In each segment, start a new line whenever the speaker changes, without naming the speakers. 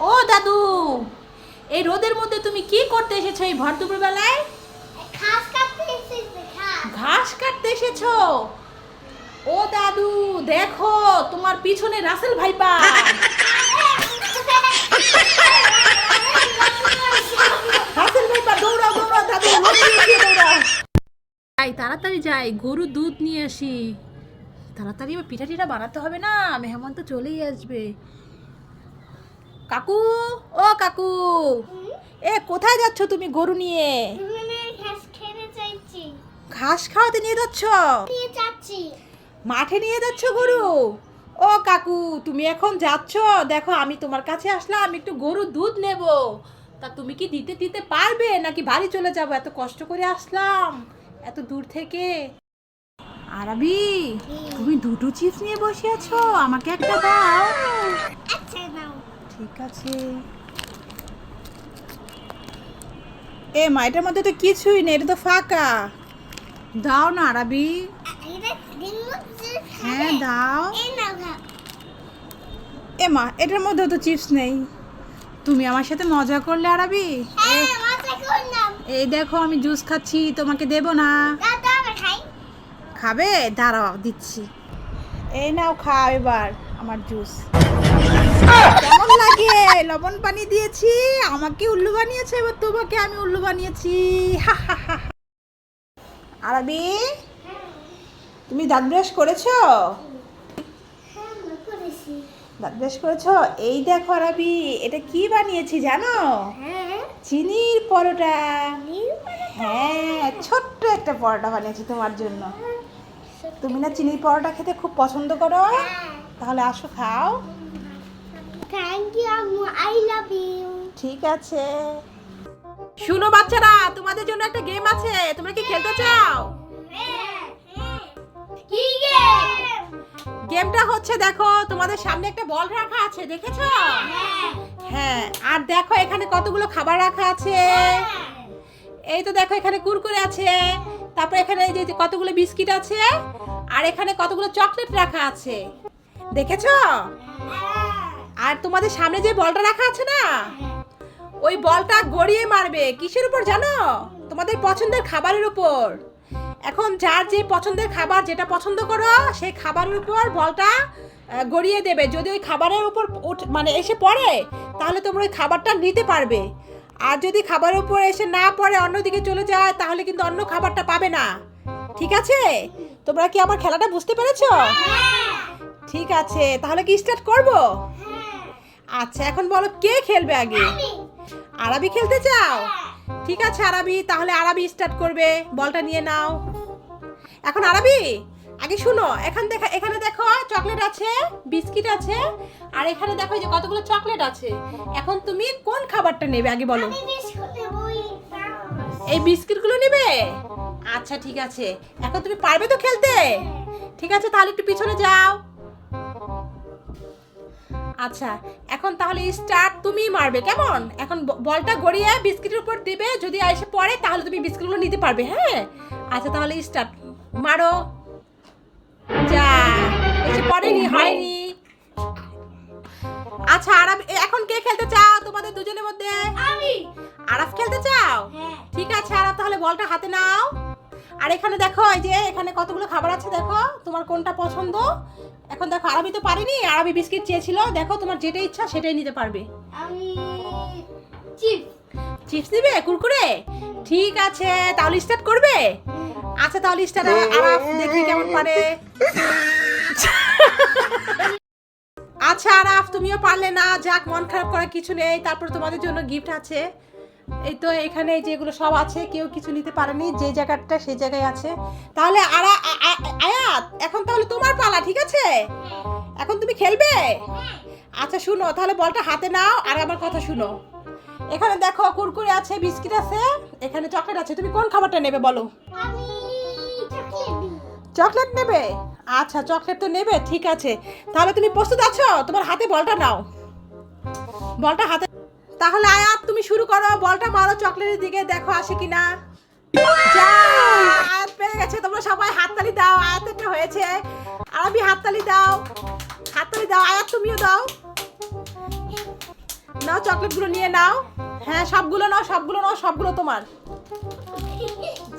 ও দাদু এই রোদের মধ্যে তুমি কি করতে এসেছ এই ভর দুপুর বেলায়
ঘাস কাটতে এসেছে ঘাস।
কাটতে এসেছ? ও দাদু দেখো তোমার পিছনে রাসেল ভাইপা। রাসেল ভাইপা দৌড়াও দৌড়াও দাদু যাই তাড়াতাড়ি যাই গরু দুধ নিয়ে আসি। তাড়াতাড়ি এবার পিঠা টিঠা বানাতে হবে না মেহমান তো চলেই আসবে। কাকু ও কাকু। এ কোথায় যাচ্ছ তুমি গরু নিয়ে?
ঘাস
খাওয়াতে নিয়ে যাচ্ছ? মাঠে নিয়ে যাচ্ছ গরু? ও কাকু তুমি এখন যাচ্ছ? দেখো আমি তোমার কাছে আসলাম আমি একটু গরু দুধ নেব। তা তুমি কি দিতে দিতে পারবে নাকি বাড়ি চলে যাব? এত কষ্ট করে আসলাম এত দূর থেকে। আরবি তুমি দুটো চিপস নিয়ে বসে আছো আমাকে একটা দাও। ঠিক আছে। এ, মা, এটার মধ্যে তো কিছুই নেই, এটা তো ফাঁকা। দাও না, আরবি। হ্যাঁ দাও। এ, মা, এটার মধ্যে তো চিপস নেই। তুমি আমার সাথে মজা করলে, আরবি? এই দেখো, আমি জুস খাচ্ছি, তোমাকে দেব না। খাবে? দাঁড়াও, দিচ্ছি। এই নাও, খাও এবার আমার জুস। কেমন লাগে লবণ পানি দিয়েছি আমাকে উল্লু বানিয়েছে এবার তোমাকে আমি উল্লু বানিয়েছি। আরবি তুমি দাঁত ব্রাশ করেছ?
হ্যাঁ
দাঁত ব্রাশ করেছ? এই দেখো আরবি এটা কি বানিয়েছি জানো?
হ্যাঁ।
চিনির পরোটা। হ্যাঁ ছোট্ট একটা পরোটা বানিয়েছি তোমার জন্য। তুমি না চিনির পরোটা খেতে খুব পছন্দ করো? তাহলে আসো খাও।
থ্যাংক ইউ আম্মু আই লাভ ইউ
ঠিক আছে। শুনো বাচ্চারা তোমাদের জন্য একটা গেম আছে। তোমরা কি খেলতে চাও?
কি গেম
গেমটা হচ্ছে দেখো তোমাদের সামনে একটা বল রাখা আছে দেখেছ? হ্যাঁ আর দেখো এখানে কতগুলো খাবার রাখা আছে। এই তো দেখো এখানে কুরকুরে আছে তারপর এখানে এই যে কতগুলো বিস্কিট আছে আর এখানে কতগুলো চকলেট রাখা আছে। দেখেছ? আর তোমাদের সামনে যে বলটা রাখা আছে না? ওই বলটা গড়িয়ে মারবে। কিসের উপর জানো? তোমাদের পছন্দের খাবারের উপর। এখন যার যে পছন্দের খাবার যেটা পছন্দ করো সেই খাবারের উপর বলটা গড়িয়ে দেবে। যদি ওই খাবারের উপর মানে এসে পড়ে তাহলে তোমরা ওই খাবারটা নিতে পারবে। আর যদি খাবারের উপর এসে না পড়ে অন্যদিকে চলে যায় তাহলে কিন্তু অন্য খাবারটা পাবে না। ঠিক আছে? তোমরা কি আমার খেলাটা বুঝতে পেরেছ? ঠিক আছে। তাহলে কি স্টার্ট করব? আচ্ছা এখন বলো কে খেলবে আগে? আরবি খেলতে চাও? ঠিক আছে আরবি তাহলে আরবি স্টার্ট করবে। বলটা নিয়ে নাও। এখন আরবি আগে শুনো এখান দেখা এখানে দেখো চকলেট আছে বিস্কিট আছে আর এখানে দেখো যে কতগুলো চকলেট আছে। এখন তুমি কোন খাবারটা নেবে আগে বলো। এই বিস্কিটগুলো নেবে? আচ্ছা ঠিক আছে। এখন তুমি পারবে তো খেলতে? ঠিক আছে তাহলে একটু পিছনে যাও। আচ্ছা এখন তাহলে স্টার্ট তুমি মারবে কেমন? এখন বলটা গড়িয়ে বিস্কিটের উপর দিবে যদি এসে পড়ে তাহলে তুমি বিস্কিটগুলো নিতে পারবে হ্যাঁ? আচ্ছা তাহলে স্টার্ট মারো। যা এসে পড়েনি হয়নি। আচ্ছা আরাম এখন কে খেলতে চাও তোমাদের দুজনের মধ্যে?
আমি।
আরাফ খেলতে চাও?
হ্যাঁ।
ঠিক আছে আরাফ তাহলে বলটা হাতে নাও। আর এখানে দেখো এই যে এখানে কতগুলো খাবার আছে দেখো তোমার কোনটা পছন্দ? এখন দেখো আরবি তো পারিনি আরবি বিস্কিট চেয়েছিল দেখো তোমার যেটা ইচ্ছা সেটাই নিতে পারবে। চিপস। দিবে কুরকুরে? ঠিক আছে তাহলে স্টার্ট করবে? আচ্ছা তাহলে স্টার্ট আরাফ দেখি কেমন পারে। আচ্ছা আরাফ তুমিও পারলে না যাক মন খারাপ করার কিছু নেই তারপর তোমাদের জন্য গিফট আছে। এই তো এখানে যেগুলো সব আছে কেউ কিছু নিতে পারেনি যে জায়গাটা সেই জায়গায় আছে। তাহলে আরা আয়াত এখন তাহলে তোমার পালা ঠিক আছে? এখন তুমি খেলবে? আচ্ছা শুনো তাহলে বলটা হাতে নাও আর আমার কথা শুনো। এখানে দেখো কুরকুরে আছে বিস্কিট আছে এখানে চকলেট আছে। তুমি কোন খাবারটা নেবে বলো?
চকলেট
নেবে? আচ্ছা চকলেট তো নেবে ঠিক আছে। তাহলে তুমি প্রস্তুত আছো? তোমার হাতে বলটা নাও। বলটা হাতে তাহলে আয়াত তুমি শুরু করো, বলটা মারো চকলেটের দিকে, দেখো আসে কিনা। আয়াত পেয়ে গেছে, তোমরা সবাই হাততালি দাও আয়াতেরটা হয়েছে। আরবি হাততালি দাও হাততালি দাও, আয়াত তুমিও দাও। নাও চকলেটগুলো নিয়ে নাও। হ্যাঁ সবগুলো নাও সবগুলো নাও, সবগুলো তোমার।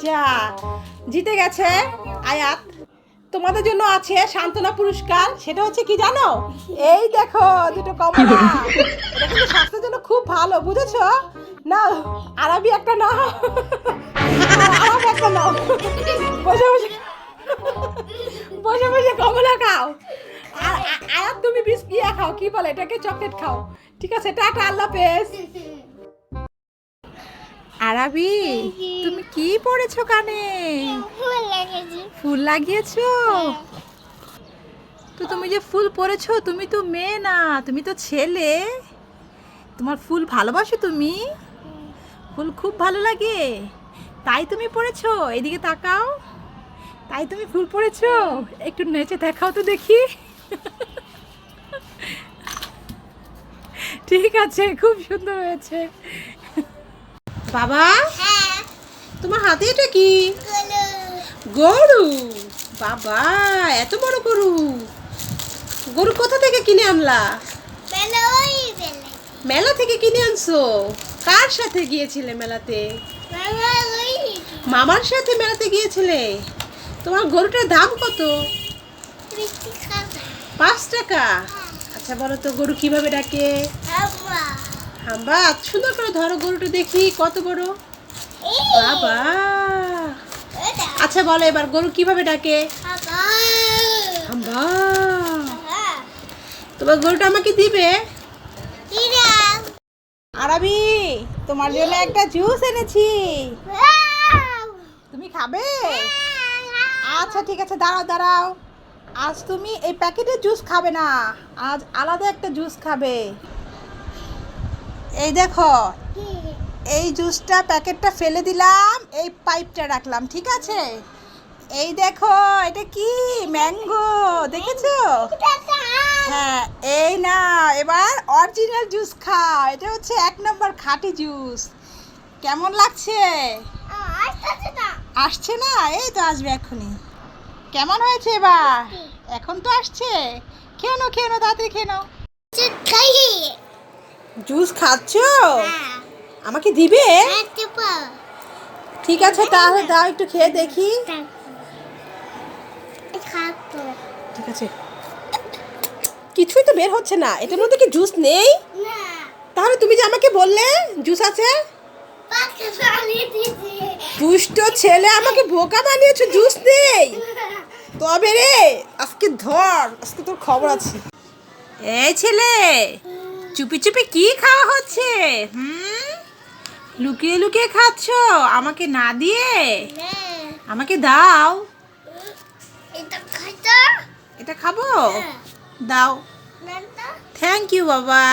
যা, জিতে গেছে, আয়াত। তোমাদের জন্য আছে সান্ত্বনা পুরস্কার, সেটা হচ্ছে কি জানো? এই দেখো, দুটো কমলা। স্বাস্থ্যের জন্য খুব ভালো, বুঝেছ? না, আরবি একটা না আর আরব একটা নাও। বসে বসে। বসে বসে কমলা খাও। আর আ- আয়াত তুমি বিস্কিয়া খাও, কি বলে? এটাকে চকলেট খাও। ঠিক আছে, টাটা, আল্লাহ পেস আরাবি তুমি কি পড়েছো কানে
ফুল
লাগিয়েছো। তো তুমি যে ফুল পরেছো তুমি তো মেয়ে না তুমি তো ছেলে। তোমার ফুল ভালোবাসো তুমি? ফুল খুব ভালো লাগে। তাই তুমি পড়েছো? এদিকে তাকাও। তাই তুমি ফুল পড়েছো? একটু নেচে দেখাও তো দেখি। ঠিক আছে খুব সুন্দর হয়েছে। বাবা?
হ্যাঁ।
তোমার হাতে এটা কি? গরু। বাবা এত বড় গরু। গরু কোথা থেকে কিনে আনলা? মেলা থেকে কিনে আনছো? কার সাথে গিয়েছিলে মেলাতে? মামার সাথে মেলাতে গিয়েছিলে? তোমার গরুটার দাম কত? পাঁচ টাকা? আচ্ছা বলো তো গরু কীভাবে ডাকে? হাম্বা সুন্দর করে ধরো গরুটা দেখি, কত বড়? বাবা। আচ্ছা বলো এবার গরু কীভাবে ডাকে? হাম্বা তোমার গরুটা আমাকে দিবে? আরবি তোমার জন্য একটা জুস এনেছি। তুমি খাবে? আচ্ছা ঠিক আছে, দাঁড়াও দাঁড়াও। আজ তুমি এই প্যাকেটের জুস খাবে না, আজ আলাদা একটা জুস খাবে। এই দেখো। এই জুসটা প্যাকেটটা ফেলে দিলাম এই পাইপটা রাখলাম ঠিক আছে? এই দেখো এটা কি? ম্যাঙ্গো দেখেছ? হ্যাঁ এই না এবার অরিজিনাল জুস খাও এটা হচ্ছে এক নম্বর খাঁটি জুস। কেমন লাগছে? আসছে না। এই তো আসবে এখনই। কেমন হয়েছে এবার? এখন তো আসছে। খেয়ে নাও খেয়ে নাও তাড়াতাড়ি খেয়ে নাও। জুস খাচ্ছ? আমাকে দিবে? ঠিক আছে তাহলে দাও একটু খেয়ে দেখি। ঠিক আছে। কিছুই তো বের হচ্ছে না। এটার মধ্যে কি জুস নেই? তাহলে তুমি যে আমাকে বললে জুস আছে? দুষ্ট ছেলে আমাকে বোকা বানিয়েছো জুস নেই। তবে রে আজকে ধর আজকে তোর খবর আছে। এই ছেলে চুপি চুপি কি খাওয়া হচ্ছে? হুম? লুকিয়ে লুকিয়ে খাচ্ছ? আমাকে না দিয়ে? আমাকে দাও। এটা খাব? দাও। থ্যাংক ইউ বাবা।